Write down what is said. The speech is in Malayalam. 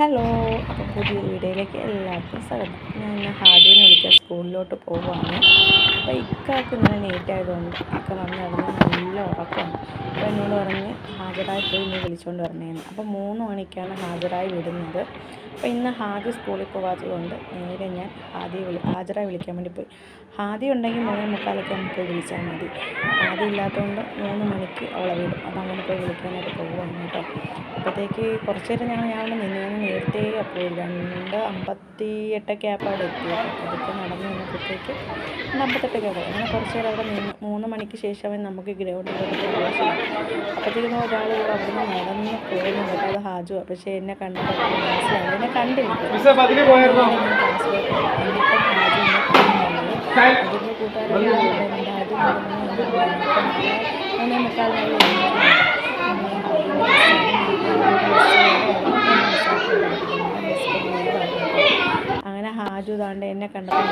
ഹലോ അപ്പോൾ പുതിയ വീഡിയോയിലേക്ക് എല്ലാവർക്കും സ്വാഗതം. ഞാൻ ഇന്ന് ഹാജുവിനെ വിളിക്കാൻ സ്കൂളിലോട്ട് പോവുകയാണ്. അപ്പോൾ ഇന്നലെ ലേറ്റ് ആയതുകൊണ്ട് ഇക്ക വന്ന് കിടന്ന് നല്ല ഉറക്കമാണ്. അപ്പോൾ എന്നോട് പറഞ്ഞ് ഹാജരായി പോയി ഇന്ന് വിളിച്ചുകൊണ്ട് വരണേന്ന്. അപ്പോൾ മൂന്ന് മണിക്കാണ് ഹാജരായി വിടുന്നത്. അപ്പോൾ ഇന്ന് ഹാജി സ്കൂളിൽ പോകാത്തതുകൊണ്ട് നേരെ ഞാൻ ഹാദിയെ വിളി ഹാജരായി വിളിക്കാൻ വേണ്ടി പോയി. ഹാദി ഉണ്ടെങ്കിൽ മൂന്ന് മുക്കാലൊക്കെ നമുക്ക് പോയി വിളിച്ചാൽ മതി. ഹാദി ഇല്ലാത്തതുകൊണ്ട് മൂന്ന് മണിക്ക് അവളെ വിടും. അപ്പോൾ അങ്ങനെ പോയി വിളിക്കാനായിട്ട് പോവുകയാണ് കേട്ടോ. അപ്പോഴത്തേക്ക് കുറച്ച് നേരം ഞങ്ങൾ ഞാൻ നിന്ന് അപ്പോൾ രണ്ട് അമ്പത്തി എട്ടൊക്കെ ആയപ്പോൾ അവിടെ എത്തിയത് അതൊക്കെ നടന്നു വന്നപ്പോഴത്തേക്ക് രണ്ട് അമ്പത്തെട്ടൊക്കെ ആവും അങ്ങനെ കുറച്ച് നേരം അവിടെ നിന്ന് മൂന്ന് മണിക്ക് ശേഷമേ നമുക്ക് ഗ്രൗണ്ടിൽ പ്രവേശനം അപ്പോഴത്തേക്കും ഒരാൾ ഇവിടെ അവിടെ നിന്ന് നടന്ന് പോയിരുന്നു അത് ഹാജു. പക്ഷേ എന്നെ കണ്ടപ്പോൾ മനസ്സിലായി എന്നെ കണ്ടില്ല. അതിന്റെ കൂട്ടുകാരെല്ലാം അവിടെ ഉണ്ട് നടന്നു മൂന്നേ ഹാജു താണ്ട് എന്നെ കണ്ടപ്പോൾ